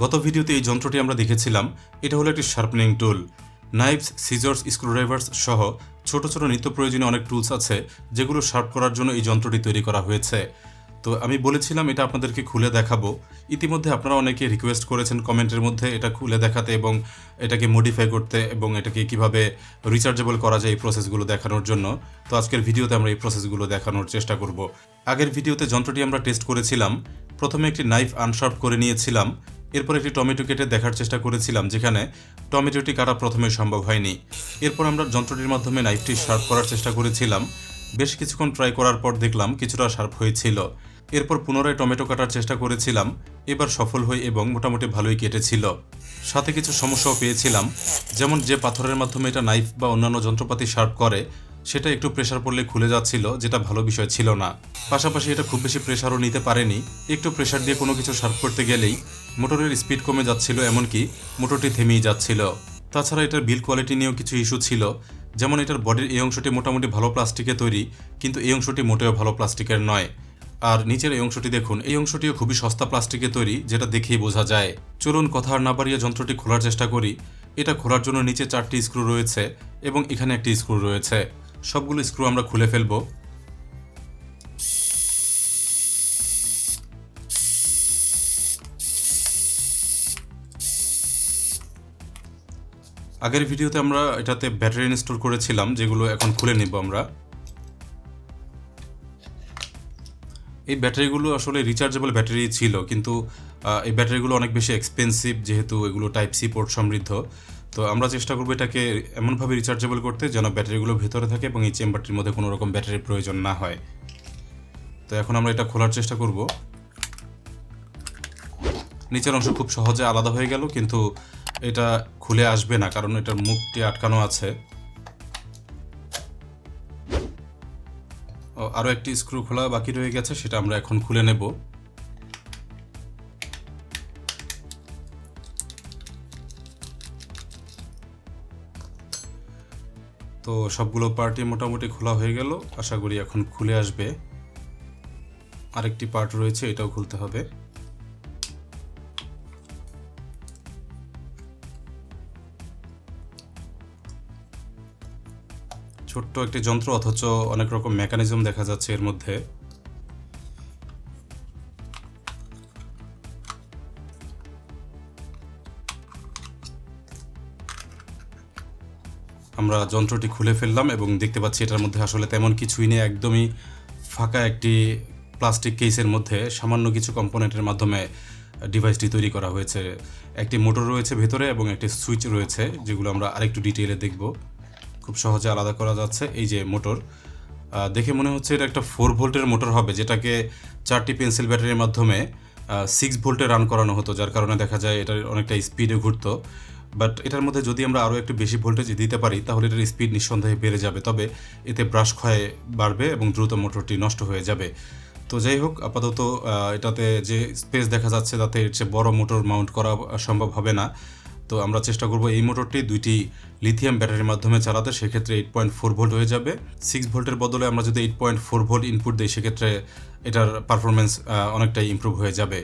গত ভিডিওতে এই যন্ত্রটি আমরা দেখেছিলাম। এটা হলো একটি sharpening tool knives scissors screwdrivers সহ ছোট ছোট নিত্য প্রয়োজনীয় অনেক টুলস আছে, যেগুলো শার্প করার জন্য এই যন্ত্রটি তৈরি করা হয়েছে। তো আমি বলেছিলাম এটা আপনাদেরকে খুলে দেখাবো। ইতিমধ্যে আপনারা অনেকে রিকোয়েস্ট করেছেন কমেন্টের মধ্যে এটা খুলে দেখাতে এবং এটাকে মডিফাই করতে এবং এটাকে কীভাবে রিচার্জেবল করা যায় এই প্রসেসগুলো দেখানোর জন্য। তো আজকের ভিডিওতে আমরা এই প্রসেসগুলো দেখানোর চেষ্টা করব। আগের ভিডিওতে যন্ত্রটি আমরা টেস্ট করেছিলাম। প্রথমে একটি নাইফ আনশার্প করে নিয়েছিলাম। এরপর একটি টমেটো কেটে দেখার চেষ্টা করেছিলাম, যেখানে টমেটোটি কাটা প্রথমে সম্ভব হয়নি। এরপর আমরা যন্ত্রটির মাধ্যমে নাইফটি শার্প করার চেষ্টা করেছিলাম। বেশ কিছুক্ষণ ট্রাই করার পর দেখলাম কিছুটা শার্প হয়েছিল। এরপর পুনরায় টমেটো কাটার চেষ্টা করেছিলাম, এবার সফল হয়ে এবং মোটামুটি ভালোই কেটেছিল। সাথে কিছু সমস্যাও পেয়েছিলাম, যেমন যে পাথরের মাধ্যমে এটা নাইফ বা অন্যান্য যন্ত্রপাতি শার্প করে, সেটা একটু প্রেশার পড়লে খুলে যাচ্ছিল, যেটা ভালো বিষয় ছিল না। পাশাপাশি এটা খুব বেশি প্রেশারও নিতে পারেনি। একটু প্রেশার দিয়ে কোনো কিছু শার্প করতে গেলেই মোটরের স্পিড কমে যাচ্ছিল, এমনকি মোটরটি থেমেই যাচ্ছিল। তাছাড়া এটার বিল কোয়ালিটি নিয়েও কিছু ইস্যু ছিল। যেমন এটার বডির এই অংশটি মোটামুটি ভালো প্লাস্টিকে তৈরি, কিন্তু এই অংশটি মোটেও ভালো প্লাস্টিকের নয়। আর নিচের এই অংশটি দেখুন, এই অংশটিও খুবই সস্তা প্লাস্টিকে তৈরি, যেটা দেখেই বোঝা যায়। চলুন কথা আর না বাড়িয়ে যন্ত্রটি খোলার চেষ্টা করি। এটা খোলার জন্য নিচে চারটি স্ক্রু রয়েছে এবং এখানে একটি স্ক্রু রয়েছে। সবগুলো স্ক্রু আমরা খুলে ফেলব। আগের ভিডিওতে আমরা এটাতে ব্যাটারি ইনস্টল করেছিলাম, যেগুলো এখন খুলে নেব আমরা। এই ব্যাটারিগুলো আসলে রিচার্জেবল ব্যাটারি ছিল, কিন্তু এই ব্যাটারিগুলো অনেক বেশি এক্সপেন্সিভ যেহেতু এগুলো টাইপ সি পোর্ট সমৃদ্ধ। তো আমরা চেষ্টা করব এটাকে এমনভাবে রিচার্জেবল করতে যেন ব্যাটারিগুলো ভেতরে থাকে এবং এই চেম্বারটির মধ্যে কোনো রকম ব্যাটারির প্রয়োজন না হয়। তো এখন আমরা এটা খোলার চেষ্টা করব। নিচের অংশ খুব সহজে আলাদা হয়ে গেল, কিন্তু এটা খুলে আসবে না, কারণ এটার মুখটি আটকানো আছে। আরও একটি স্ক্রু খোলা বাকি রয়ে গেছে, সেটা আমরা এখন খুলে নেব। তো সবগুলো পার্টি মোটামুটি খোলা হয়ে গেল, আশা করি এখন খুলে আসবে। আরেকটি পার্ট রয়েছে, এটাও খুলতে হবে। ছোট্ট একটি যন্ত্র, অথচ অনেক রকম মেকানিজম দেখা যাচ্ছে এর মধ্যে। আমরা যন্ত্রটি খুলে ফেললাম এবং দেখতে পাচ্ছি এটার মধ্যে আসলে তেমন কিছুই নেই, একদমই ফাঁকা একটি প্লাস্টিক কেসের মধ্যে। সামান্য কিছু কম্পোনেন্টের মাধ্যমে ডিভাইসটি তৈরি করা হয়েছে। একটি মোটর রয়েছে ভেতরে এবং একটি সুইচ রয়েছে, যেগুলো আমরা আরেকটু ডিটেইলে দেখব। খুব সহজে আলাদা করা যাচ্ছে। এই যে মোটর দেখে মনে হচ্ছে এটা একটা ফোর ভোল্টের মোটর হবে, যেটাকে চারটি পেন্সিল ব্যাটারির মাধ্যমে সিক্স ভোল্টে রান করানো হতো, যার কারণে দেখা যায় এটার অনেকটা স্পিডে ঘুরতো। বাট এটার মধ্যে যদি আমরা আরও একটু বেশি ভোল্টেজ দিতে পারি, তাহলে এটার স্পিড নিঃসন্দেহে বেড়ে যাবে। তবে এতে ব্রাশ ক্ষয় বাড়বে এবং দ্রুত মোটরটি নষ্ট হয়ে যাবে। তো যাই হোক, আপাতত এটাতে যে স্পেস দেখা যাচ্ছে, তাতে চেয়ে বড় মোটর মাউন্ট করা সম্ভব হবে না। তো আমরা চেষ্টা করব এই মোটরটি দুইটি লিথিয়াম ব্যাটারির মাধ্যমে চালাতে, সেক্ষেত্রে এইট পয়েন্ট ফোর ভোল্ট হয়ে যাবে। সিক্স ভোল্টের বদলে আমরা যদি eight point four volt input দিই, সেক্ষেত্রে এটার পারফরমেন্স অনেকটাই ইম্প্রুভ হয়ে যাবে।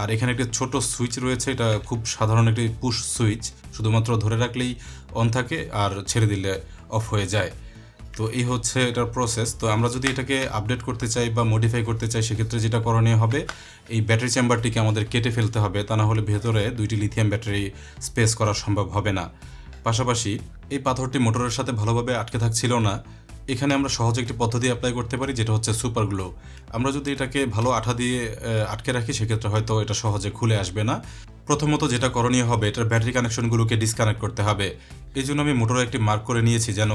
আর এখানে একটি ছোট সুইচ রয়েছে, এটা খুব সাধারণ একটি পুশ সুইচ শুধুমাত্র ধরে রাখলেই অন থাকে আর ছেড়ে দিলে অফ হয়ে যায়। তো এই হচ্ছে এটার প্রসেস তো আমরা যদি এটাকে আপডেট করতে চাই বা মডিফাই করতে চাই, সেক্ষেত্রে যেটা করণীয় হবে, এই ব্যাটারি চেম্বারটিকে আমাদের কেটে ফেলতে হবে। তা না হলে ভেতরে দুইটি লিথিয়াম ব্যাটারি স্পেস করা সম্ভব হবে না। পাশাপাশি এই পাথরটি মোটরের সাথে ভালোভাবে আটকে থাকছিল না। এখানে আমরা সহজে একটি পদ্ধতি অ্যাপ্লাই করতে পারি, যেটা হচ্ছে সুপার গ্লো আমরা যদি এটাকে ভালো আঠা দিয়ে আটকে রাখি, সেক্ষেত্রে হয়তো এটা সহজে খুলে আসবে না। প্রথমত যেটা করণীয় হবে, এটার ব্যাটারি কানেকশনগুলোকে ডিসকানেক্ট করতে হবে। এই জন্য আমি মোটরে একটি মার্ক করে নিয়েছি যেন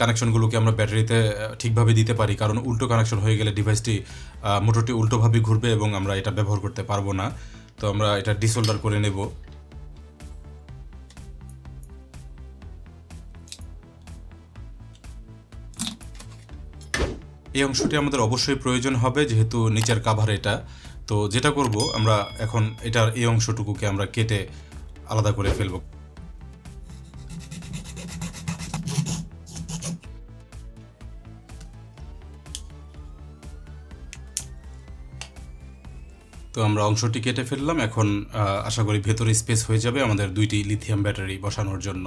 কানেকশনগুলোকে আমরা ব্যাটারিতে ঠিকভাবে দিতে পারি। কারণ উল্টো কানেকশন হয়ে গেলে ডিভাইসটি মোটরটি উল্টোভাবে ঘুরবে এবং আমরা এটা ব্যবহার করতে পারব না। তো আমরা এটা ডিসোল্ডার করে নেব। এই অংশটি আমাদের অবশ্যই প্রয়োজন হবে, যেহেতু নিচের কাভার এটা। তো যেটা করব, আমরা এখন এটার এই অংশটুকুকে আমরা কেটে আলাদা করে ফেলব। তো আমরা অংশটি কেটে ফেললাম। এখন আশা করি ভেতরে স্পেস হয়ে যাবে আমাদের দুইটি লিথিয়াম ব্যাটারি বসানোর জন্য।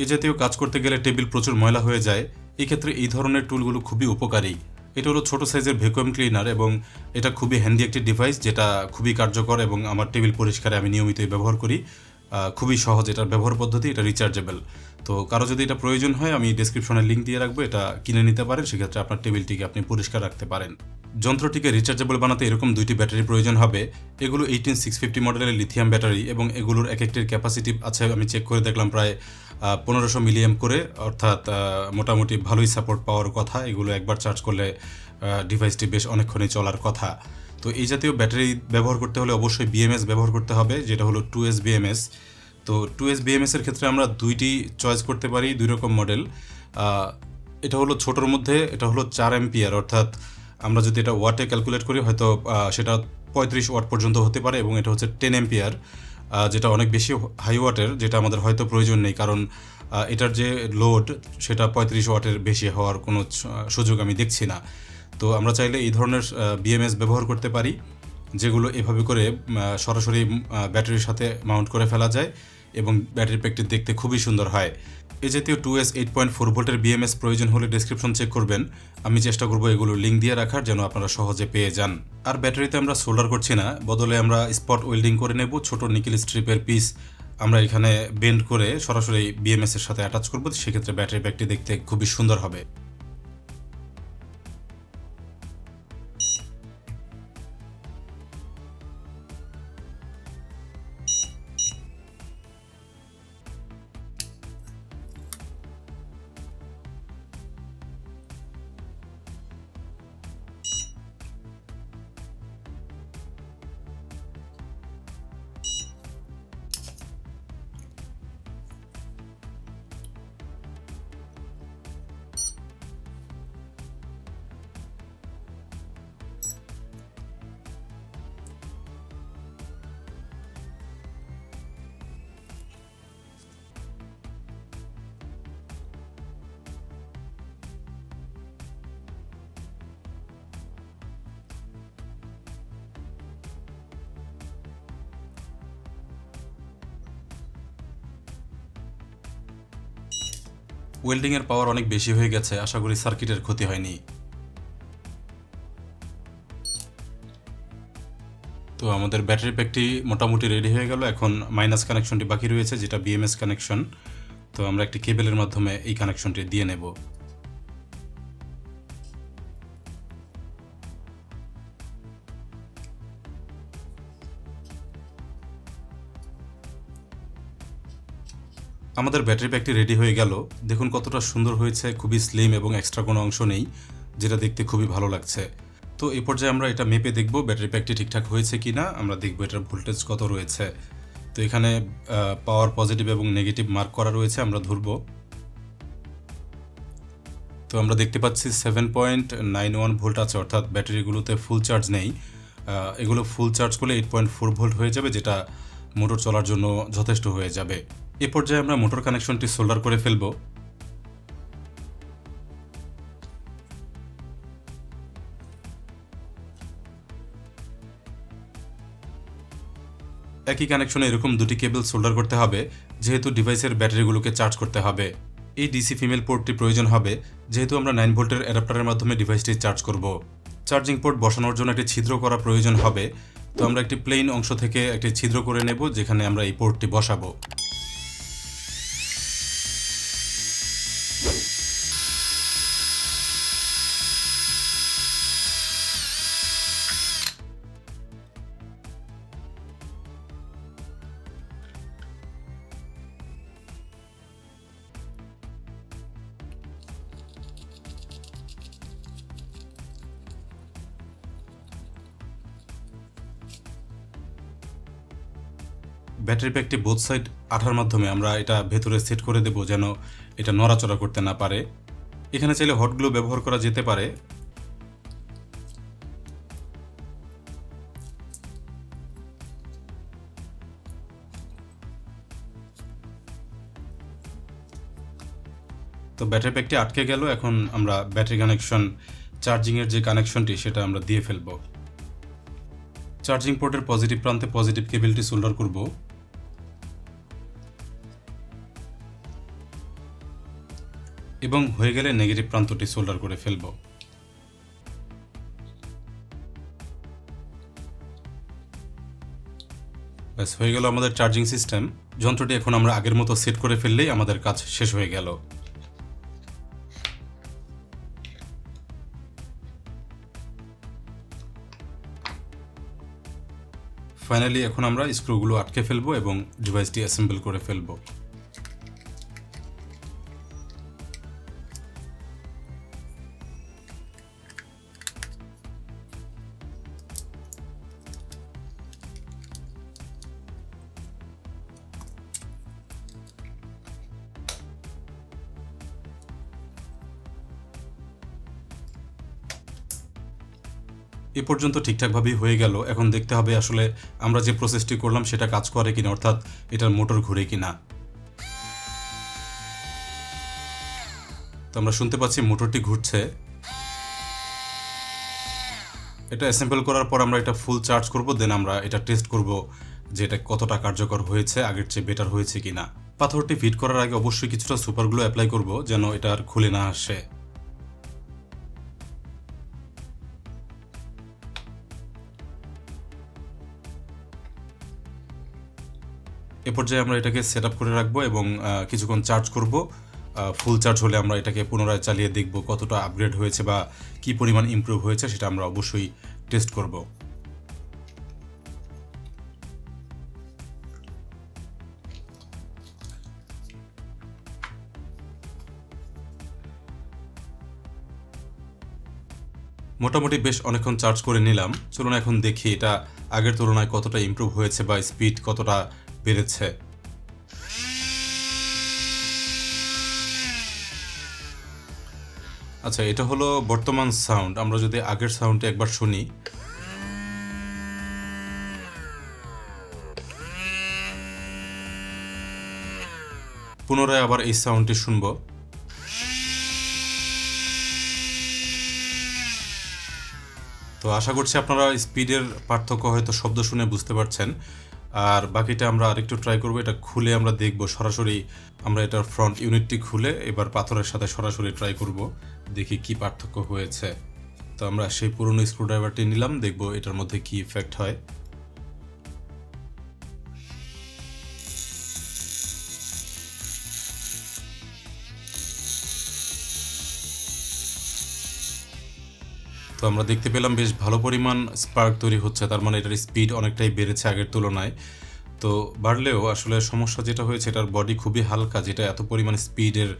এ জাতীয় কাজ করতে গেলে টেবিল প্রচুর ময়লা হয়ে যায়, এক্ষেত্রে এই ধরনের টুলগুলো খুবই উপকারী। এটা হলো ছোট সাইজের ভ্যাকুয়াম ক্লিনার এবং এটা খুবই হ্যান্ডি একটি ডিভাইস যেটা খুবই কার্যকর এবং আমার টেবিল পরিষ্কারে আমি নিয়মিতই ব্যবহার করি। খুবই সহজ এটার ব্যবহার পদ্ধতি, এটা রিচার্জেবল। তো কারও যদি এটা প্রয়োজন হয়, আমি ডিসক্রিপশনে লিঙ্ক দিয়ে রাখব, এটা কিনে নিতে পারেন, সেক্ষেত্রে আপনার টেবিলটিকে আপনি পরিষ্কার রাখতে পারেন। যন্ত্রটিকে রিচার্জেবল বানাতে এরকম দুইটি ব্যাটারি প্রয়োজন হবে। এগুলো এইটিন সিক্স ফিফটি মডেলের লিথিয়াম ব্যাটারি এবং এগুলোর এক একটির ক্যাপাসিটি আছে, আমি চেক করে দেখলাম প্রায় পনেরোশো মিলিয়াম করে, অর্থাৎ মোটামুটি ভালোই সাপোর্ট পাওয়ার কথা। এগুলো একবার চার্জ করলে ডিভাইসটি বেশ অনেকক্ষণই চলার কথা। তো এই জাতীয় ব্যাটারি ব্যবহার করতে হলে অবশ্যই বিএমএস ব্যবহার করতে হবে, যেটা হলো টু এস বিএমএস তো টু এস বিএমএস এর ক্ষেত্রে আমরা দুইটি চয়েস করতে পারি, দুই রকম মডেল এটা হলো ছোটোর মধ্যে, এটা হলো চার এমপিয়ার অর্থাৎ আমরা যদি এটা ওয়াটে ক্যালকুলেট করি, হয়তো সেটা পঁয়ত্রিশ ওয়াট পর্যন্ত হতে পারে এবং এটা হচ্ছে টেন এমপিয়ার যেটা অনেক বেশি হাই ওয়াটের, যেটা আমাদের হয়তো প্রয়োজন নেই। কারণ এটার যে লোড, সেটা পঁয়ত্রিশ ওয়াটের বেশি হওয়ার কোনো সুযোগ আমি দেখছি না। তো আমরা চাইলে এই ধরনের বিএমএস ব্যবহার করতে পারি, যেগুলো এভাবে করে সরাসরি ব্যাটারির সাথে মাউন্ট করে ফেলা যায় এবং ব্যাটারি প্যাকটি দেখতে খুবই সুন্দর হয়। এ জাতীয় two S eight point four ভোল্টের বিএমএস প্রয়োজন হলে ডিসক্রিপশন চেক করবেন। আমি চেষ্টা করব এগুলো লিঙ্ক দিয়ে রাখার, যেন আপনারা সহজে পেয়ে যান। আর ব্যাটারিতে আমরা সোল্ডার করছি না, বদলে আমরা স্পট ওয়েল্ডিং করে নেব, ছোট নিকেল স্ট্রিপের পিস আমরা এখানে বেন্ড করে সরাসরি বিএমএস এর সাথে অ্যাটাচ করব, সেক্ষেত্রে ব্যাটারি ব্যাগটি দেখতে খুবই সুন্দর হবে। ওয়েল্ডিং এর পাওয়ার অনেক বেশি হয়ে গেছে, আশা করি সার্কিটের ক্ষতি হয়নি। তো আমাদের ব্যাটারি প্যাকটি মোটামুটি রেডি হয়ে গেল, এখন মাইনাস কানেকশনটি বাকি রয়েছে, যেটা বিএমএস কানেকশন তো আমরা একটি কেবেলের মাধ্যমে এই কানেকশনটি দিয়ে নেব। আমাদের ব্যাটারি প্যাকটি রেডি হয়ে গেল। দেখুন কতটা সুন্দর হয়েছে, খুবই স্লিম এবং এক্সট্রা কোনো অংশ নেই, যেটা দেখতে খুবই ভালো লাগছে। তো এ পর্যায়ে আমরা এটা মেপে দেখব ব্যাটারি প্যাকটি ঠিকঠাক হয়েছে কি না আমরা দেখব এটার ভোল্টেজ কত রয়েছে। তো এখানে পাওয়ার পজিটিভ এবং নেগেটিভ মার্ক করা রয়েছে, আমরা ধরব। তো আমরা দেখতে পাচ্ছি seven point nine one volt আছে, অর্থাৎ ব্যাটারিগুলোতে ফুল চার্জ নেই। এগুলো ফুল চার্জ করলে এইট পয়েন্ট ফোর ভোল্ট হয়ে যাবে, যেটা মোটর চলার জন্য যথেষ্ট হয়ে যাবে। এ পর্যায়ে আমরা মোটর কানেকশনটি সোল্ডার করে ফেলব। একই কানেকশনে এরকম দুটি কেবল সোল্ডার করতে হবে, যেহেতু ডিভাইসের ব্যাটারিগুলোকে চার্জ করতে হবে। এই ডিসি ফিমেল পোর্টটি প্রয়োজন হবে, যেহেতু আমরা নাইন ভোল্টের অ্যাডাপ্টারের মাধ্যমে ডিভাইসটি চার্জ করব। চার্জিং পোর্ট বসানোর জন্য একটি ছিদ্র করা প্রয়োজন হবে, তো আমরা একটি প্লেন অংশ থেকে একটি ছিদ্র করে নেব, যেখানে আমরা এই পোর্টটি বসাবো। ব্যাটারি প্যাকটি বোথ সাইড আঠার মাধ্যমে আমরা এটা ভেতরে সেট করে দেব যেন এটা নড়াচড়া করতে না পারে। এখানে চাইলে হটগুলো ব্যবহার করা যেতে পারে। তো ব্যাটারি প্যাকটি আটকে গেল, এখন আমরা ব্যাটারি কানেকশন চার্জিংয়ের যে কানেকশনটি সেটা আমরা দিয়ে ফেলব। চার্জিং পোর্টের পজিটিভ প্রান্তে পজিটিভ কেবিলটি সোল্ডার করব। এবং হয়ে গেলে নেগেটিভ প্রান্তটি সোল্ডার করে ফেলব। ব্যাস, হয়ে গেল আমাদের চার্জিং সিস্টেম। যন্ত্রটি এখন আমরা আগের মতো সেট করে ফেললেই আমাদের কাজ শেষ হয়ে গেল। ফাইনালি এখন আমরা স্ক্রুগুলো আটকে ফেলব এবং ডিভাইসটি অ্যাসেম্বল করে ফেলব। এ পর্যন্ত ঠিকঠাকভাবেই হয়ে গেল। এখন দেখতে হবে আসলে আমরা যে প্রসেসটি করলাম সেটা কাজ করে কিনা, অর্থাৎ এটার মোটর ঘুরে কিনা। তো আমরা শুনতে পাচ্ছি মোটরটি ঘুরছে। এটা অ্যাসেম্বল করার পর আমরা এটা ফুল চার্জ করব দেন আমরা এটা টেস্ট করব যে এটা কতটা কার্যকর হয়েছে, আগের চেয়ে বেটার হয়েছে কিনা। পাথরটি ফিট করার আগে অবশ্যই কিছুটা সুপারগুলো অ্যাপ্লাই করব যেন এটা আর খুলে না আসে। পর্যায়ে আমরা এটাকে সেট করে রাখব এবং কিছুক্ষণ চার্জ করব। ফুল চার্জ হলে আমরা এটাকে পুনরায় চালিয়ে দেখব কতটা আপগ্রেড হয়েছে বা কি পরিমাণ ইমপ্রুভ হয়েছে, সেটা আমরা অবশ্যই টেস্ট করব। মোটামুটি বেশ অনেকক্ষণ চার্জ করে নিলাম। চলুন এখন দেখি এটা আগের তুলনায় কতটা ইমপ্রুভ হয়েছে বা স্পিড কতটা বেড়েছে আচ্ছা এটা হলো বর্তমান সাউন্ড আমরা যদি আগের সাউন্ডটা একবার শুনি। পুনরায় আবার এই সাউন্ডটি শুনব। তো আশা করছি আপনারা স্পিডের পার্থক্য হয়তো শব্দ শুনে বুঝতে পারছেন। আর বাকিটা আমরা আরেকটু ট্রাই করব, এটা খুলে আমরা দেখব, সরাসরি আমরা এটার ফ্রন্ট ইউনিটটি খুলে এবার পাথরের সাথে সরাসরি ট্রাই করব, দেখি কি পার্থক্য হয়েছে। তো আমরা সেই পুরনো স্ক্রুড্রাইভারটি নিলাম, দেখব এটার মধ্যে কি ইফেক্ট হয়। তো আমরা দেখতে পেলাম বেশ ভালো পরিমাণ স্পার্ক তৈরি হচ্ছে, তার মানে এটার স্পিড অনেকটাই বেড়েছে আগের তুলনায়। তো বাড়লেও আসলে সমস্যা যেটা হয়েছে, এটার বডি খুবই হালকা, যেটা এত পরিমাণ স্পিডের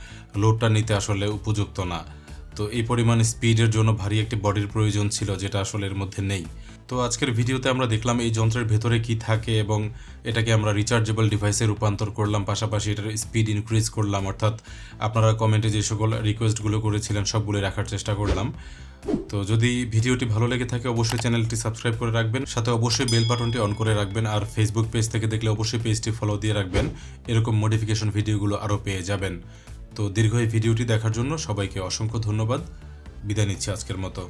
লোডটা নিতে আসলে উপযুক্ত না। তো এই পরিমাণ স্পিডের জন্য ভারী একটি বডির প্রয়োজন ছিল, যেটা আসলে এর মধ্যে নেই। তো আজকের ভিডিওতে আমরা দেখলাম এই যন্ত্রের ভেতরে কি থাকে এবং এটাকে আমরা রিচার্জেবল ডিভাইসে রূপান্তর করলাম, পাশাপাশি এটার স্পিড ইনক্রিজ করলাম, অর্থাৎ আপনারা কমেন্টে যে সকল রিকোয়েস্টগুলো করেছিলেন, সবগুলো রাখার চেষ্টা করলাম। তো যদি ভিডিওটি ভালো লেগে থাকে, অবশ্যই চ্যানেলটি সাবস্ক্রাইব করে রাখবেন। সাথে অবশ্যই বেল বাটনটি অন করে রাখবেন আর ফেসবুক পেজ থেকে দেখলে অবশ্যই পেজটি ফলো দিয়ে রাখবেন। এরকম মডিফিকেশন ভিডিওগুলো আরও পেয়ে যাবেন। তো দীর্ঘ এই ভিডিওটি দেখার জন্য সবাইকে অসংখ্য ধন্যবাদ। বিদায় নিচ্ছি আজকের মতো।